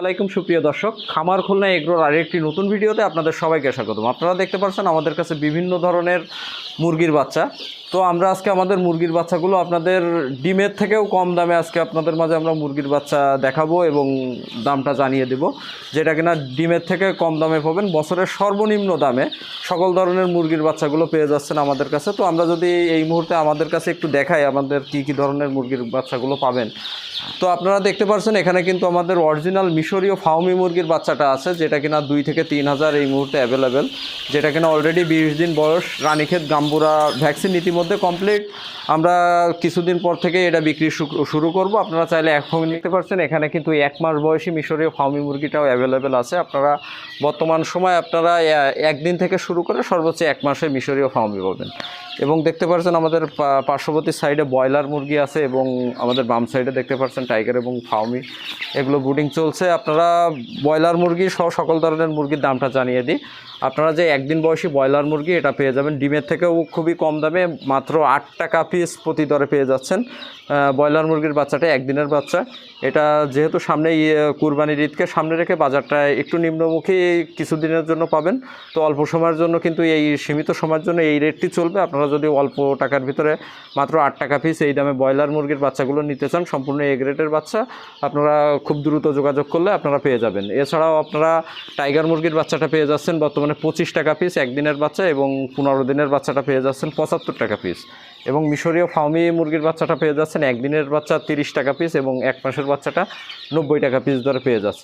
আলাইকুম, সুপ্রিয় দর্শক। খামার খুলনা এগ্রোর আরেকটি নতুন ভিডিওতে আপনাদের সবাইকে স্বাগতম। আপনারা দেখতে পাচ্ছেন আমাদের কাছে বিভিন্ন ধরনের মুরগির বাচ্চা। তো আমরা আজকে আমাদের মুরগির বাচ্চাগুলো আপনাদের ডিমের থেকেও কম দামে আজকে আপনাদের মাঝে আমরা মুরগির বাচ্চা দেখাবো এবং দামটা জানিয়ে দেব। যেটা কিনা ডিমের থেকে কম দামে পাবেন, বছরের সর্বনিম্ন দামে সকল ধরনের মুরগির বাচ্চাগুলো পেয়ে যাচ্ছেন আমাদের কাছে। তো আমরা যদি এই মুহূর্তে আমাদের কাছে একটু দেখাই আমাদের কি কি ধরনের মুরগির বাচ্চাগুলো পাবেন। তো আপনারা দেখতে পাচ্ছেন এখানে কিন্তু আমাদের অরিজিনাল মিশরীয় ফাউমি মুরগির বাচ্চাটা আছে, যেটা কিনা দুই থেকে তিন হাজার এই মুহূর্তে অ্যাভেলেবেল যেটা কিনা অলরেডি বিশ দিন বয়স, রানীক্ষেত গাম্বুরা ভ্যাকসিন ইতিমধ্যে কমপ্লিট আমরা কিছুদিন পর থেকে এটা বিক্রি শুরু করব। আপনারা চাইলে এখন নিতে পারছেন, এখানে কিন্তু এক মাস বয়সী মিশরীয় ফাউমি মুরগিটাও অ্যাভেলেবেল আছে। আপনারা বর্তমান সময় আপনারা একদিন থেকে শুরু করে সর্বোচ্চ এক মাসে মিশরীয় ফাউমি পাবেন। এবং দেখতে পাচ্ছেন আমাদের পার্শ্ববর্তী সাইডে ব্রয়লার মুরগি আছে এবং আমাদের বাম সাইডে দেখতে পাচ্ছেন টাইগার এবং ফাউমি এগুলো বুডিং চলছে। আপনারা ব্রয়লার মুরগি সহ সকল ধরনের মুরগির দামটা জানিয়ে দিই। আপনারা যে একদিন বয়সী ব্রয়লার মুরগি, এটা পেয়ে যাবেন। ডিমের থেকেও খুবই কম দামে মাত্র আট টাকা পিস প্রতি দরে পেয়ে যাচ্ছেন। ব্রয়লার মুরগির বাচ্চাটা একদিনের বাচ্চা। এটা যেহেতু সামনে কুরবানির ঈদকে সামনে রেখে বাজারটা একটু নিম্নমুখী কিছুদিনের জন্য পাবেন। তো অল্প সময়ের জন্য কিন্তু এই সীমিত সময়ের জন্য এই রেটটি চলবে। আপনারা যদি অল্প টাকার ভিতরে মাত্র আট টাকা পিস এই দামে ব্রয়লার মুরগির বাচ্চাগুলো নিতে চান, সম্পূর্ণ এ গ্রেডের বাচ্চা, আপনারা খুব দ্রুত যোগাযোগ করলে আপনারা পেয়ে যাবেন। এছাড়াও আপনারা টাইগার মুরগির বাচ্চাটা পেয়ে যাচ্ছেন, বর্তমানে পঁচিশ টাকা পিস একদিনের বাচ্চা এবং পনেরো দিনের বাচ্চাটা পেয়ে যাচ্ছেন পঁচাত্তর টাকা পিস এবং মিশরীয় ফার্মি মুরগির বাচ্চাটা পেয়ে যাচ্ছেন একদিনের বাচ্চা তিরিশ টাকা পিস এবং এক মাসের বাচ্চাটা নব্বই টাকা পিস দরে পেয়ে যাচ্ছে।